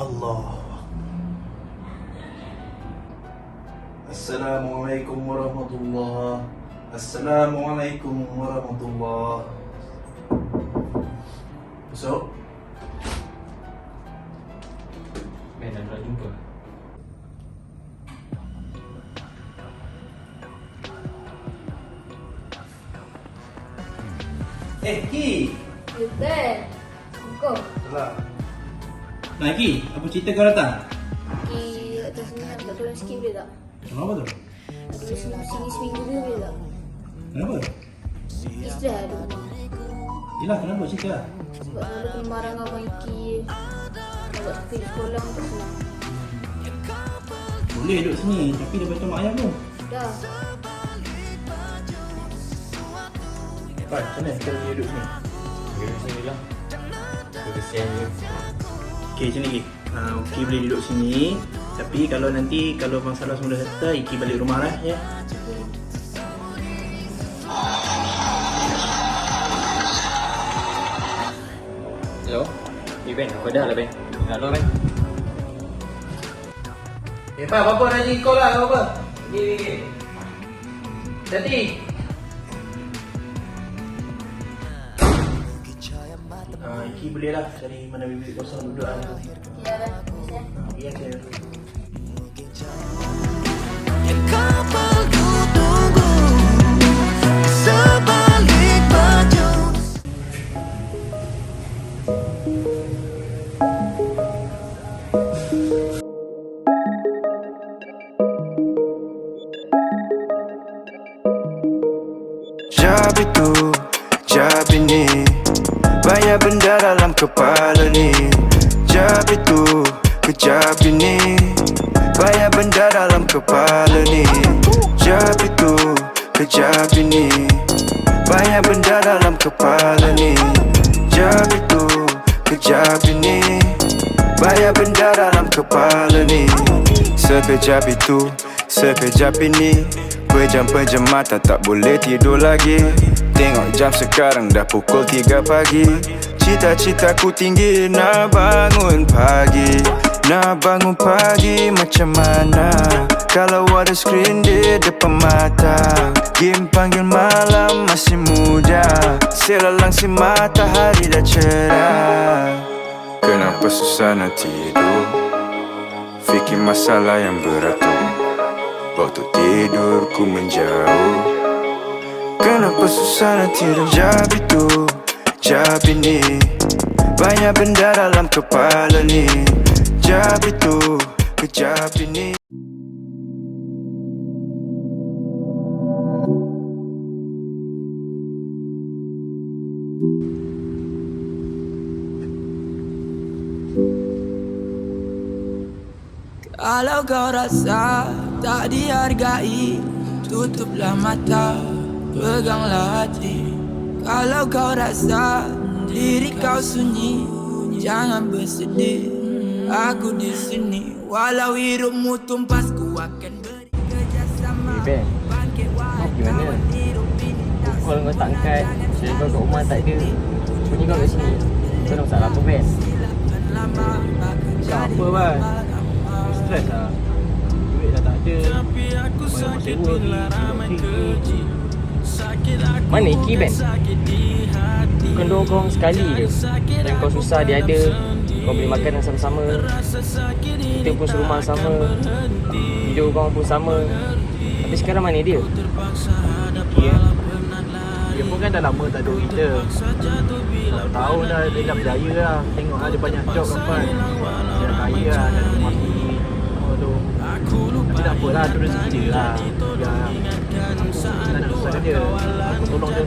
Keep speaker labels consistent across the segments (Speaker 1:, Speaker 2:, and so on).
Speaker 1: Allah. Assalamualaikum warahmatullahi Assalamualaikum warahmatullahi Besok
Speaker 2: Ben dah nak jumpa
Speaker 1: Eh Ki
Speaker 3: Betul. Kau.
Speaker 1: Salah Nah Ki, apa cerita kau datang?
Speaker 3: Pergi atas sini nak tolong sikit boleh tak?
Speaker 1: Kenapa tu?
Speaker 3: Aku boleh sini, sini seminggu dulu boleh tak?
Speaker 1: Kenapa?
Speaker 3: Istirahat di rumah.
Speaker 1: Yelah kenapa cerita lah
Speaker 3: Sebab kena marah dengan Abang Iki. Nak buat pergi sekolah tak senang.
Speaker 1: Boleh duduk sini tapi dah baca mak ayah belum?
Speaker 3: Dah.
Speaker 1: Pai, macam mana kita boleh duduk sini?
Speaker 2: Duduk sini lah Aku kesian je
Speaker 1: Okay, macam ni. Ki uh, Ki boleh duduk sini. Tapi kalau nanti Kalau masalah semua dah settle Ki balik rumah lah ya.
Speaker 2: Hello? Eh Ben, aku dah lah Ben? Dah lah Ben.
Speaker 1: Eh Pak, apa-apa nak jadi kau lah apa-apa? Pergi, pergi Jadi Uh, Iki boleh lah cari mana bibit kosong duduk lah
Speaker 3: Ya dah. Bisa.
Speaker 1: Ya, saya
Speaker 4: Yang kapal Banyak benda dalam kepala ni. Jab itu, kejap ini. Banyak benda dalam kepala ni. Jab itu, kejap ini. Banyak benda dalam kepala ni. Jab itu, kejap ini. Banyak benda dalam kepala ni. Sekejap itu, sekejap ini Pejam-pejam mata tak boleh tidur lagi. Tengok jam sekarang dah pukul 3 pagi. Cita-citaku tinggi nak bangun pagi. Nak bangun pagi macam mana? Kalau ada skrin di depan mata. Game panggil malam masih muda. Selalang si matahari dah cerah. Kenapa susah nak tidur? Fikir masalah yang berat tu Waktu tidurku menjauh. Kenapa susah nak tidur? Jab itu, jab ini Banyak benda dalam kepala ni. Jab itu, kejap ini Kalau kau rasa tak dihargai Tutuplah mata, peganglah hati. Kalau kau rasa diri kau sunyi Jangan bersedih, aku di sini Walau hidupmu tumpas, ku akan beri kerjasama.
Speaker 2: Eh Ben.
Speaker 4: Bangkit wahai
Speaker 2: Gimana?
Speaker 4: kawan tak
Speaker 2: Call kau tak angkat. Saya kau kat rumah tak ada. Bunyi kau kat sini. Kau nak masalah apa Ben? Tak apa Ben? Stres lah dah tak ada. Bayar rumah sewa lagi Mana Iki Ben? Bukan dua korang sekali je. Dan kau susah dia ada. Kau boleh makan yang sama-sama Kita pun serumah sama. Hidup korang pun sama. Tapi sekarang mana dia?
Speaker 1: Eh Dia. pun kan dah lama tak duduk kita Berapa tahun dah dia dah berjaya lah. Tengok lah dia banyak job kan Dia dah kaya lah ada rumah tu Tapi tak apalah tu rezeki dia lah. Biar Aku tak nak susahkan dia. Aku tolong dia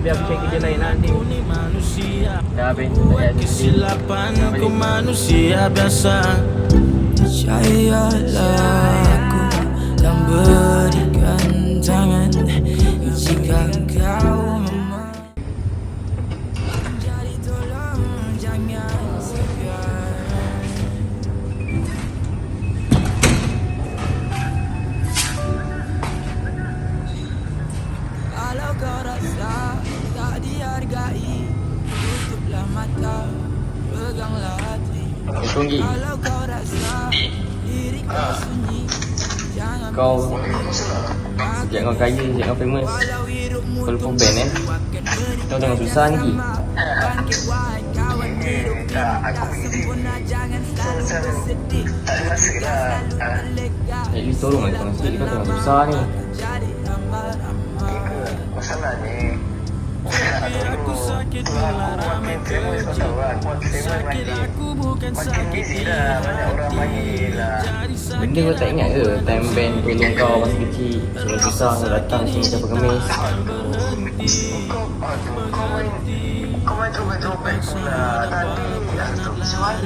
Speaker 1: biar aku cari kerja lain lah nanti
Speaker 2: Dah Ben Tak payah sedih
Speaker 4: Kesilapan
Speaker 2: Dah
Speaker 4: ku
Speaker 2: balik.
Speaker 4: manusia biasa. Percayalah aku Dan berikan tangan
Speaker 2: Assalamualaikum Gi Kau Sejak kau kaya, sejak kau famous Kau lupa band eh? Kau tengah susah ni At least tolong lah kau. Sikit Kau tengah susah ni.
Speaker 5: Masalah ni aku busy lah Banyak orang panggil lah
Speaker 2: Benda kau tak ingat ke Time band tolong kau masa kecil Semua susah kau datang sini
Speaker 5: pula mana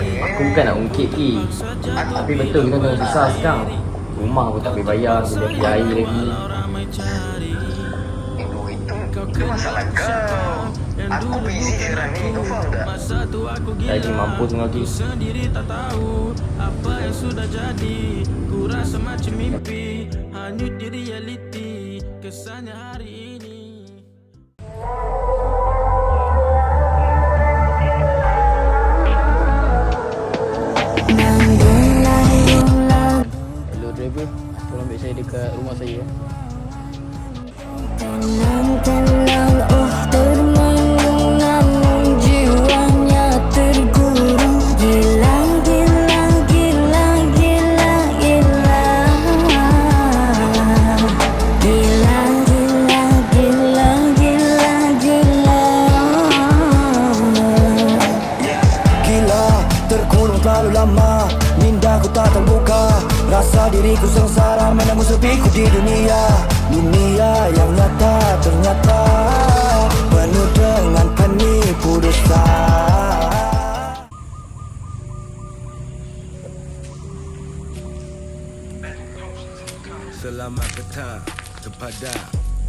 Speaker 5: eh
Speaker 2: Aku bukan nak ungkit Ki Tapi betul kita tengah susah sekarang. Rumah pun tak boleh bayar pergi air lagi
Speaker 5: itu Itu masalah kau. Aku busy sekarang ni Kau faham tak?
Speaker 2: Lagi mampu tengah Ki
Speaker 6: sendiri tak tahu apa yang sudah jadi. Ku rasa macam mimpi Hanyut di realiti Kesannya hari ini.
Speaker 1: Hello driver Tolong ambil saya dekat rumah saya ya.
Speaker 7: Tenang-tenang
Speaker 8: lama Mindaku tak terbuka Rasa diriku sengsara Menanggung sepiku di dunia Dunia yang nyata ternyata Penuh dengan penipu dosa
Speaker 9: Selamat petang kepada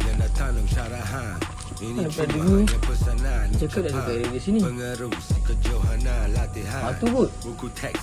Speaker 9: yang datang dengan syarahan Ini cuma
Speaker 1: dulu?
Speaker 9: hanya pesanan
Speaker 1: Cakap dah dekat di sini.
Speaker 9: Pengerusi kejohanan latihan
Speaker 1: Ah, kot.
Speaker 9: Buku teks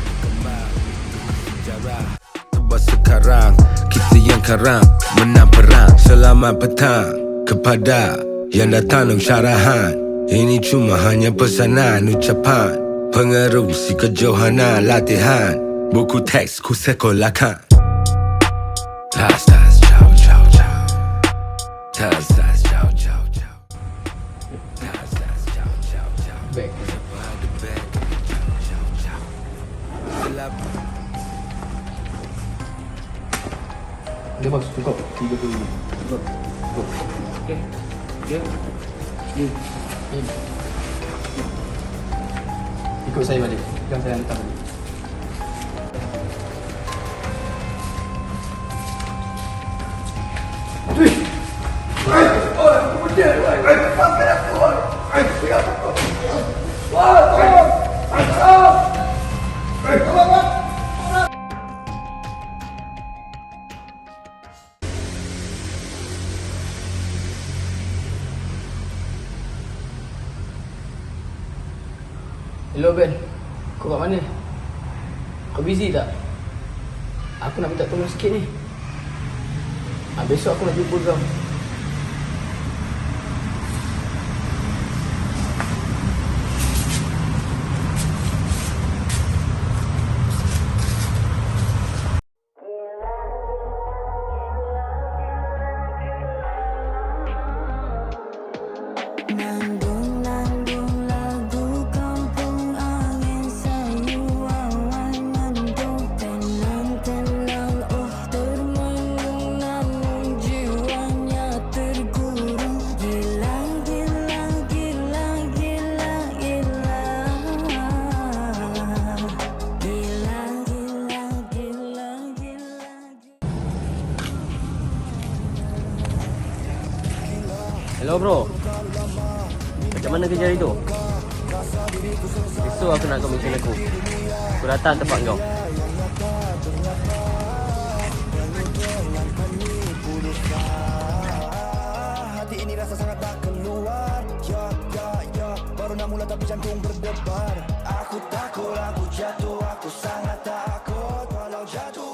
Speaker 9: sekarang. Kita yang karang menang perang Selamat petang kepada yang datang syarahan. Ini cuma hanya pesanan ucapan. Pengerusi kejohanan latihan. Buku teks ku sekolahkan. Tas tas ciao ciao ciao. Tas coba buka 35 buka
Speaker 1: oke oke ini ini ikut saya balik yang saya hantar balik Aduh. Oi, oi, kemudian, oi, oi, sampai aku, oi, oi, oi, oi, oi, oi, busy tak? Aku nak minta tolong sikit ni ah, Besok aku nak jumpa kau
Speaker 7: Nandung-nandung
Speaker 2: Hello bro. Macam mana kerja hari tu? Besok aku nak kau mesin aku. Aku datang tempat kau.
Speaker 8: Mula tapi jantung berdebar. Aku takut aku jatuh. Aku sangat takut. Walau jatuh.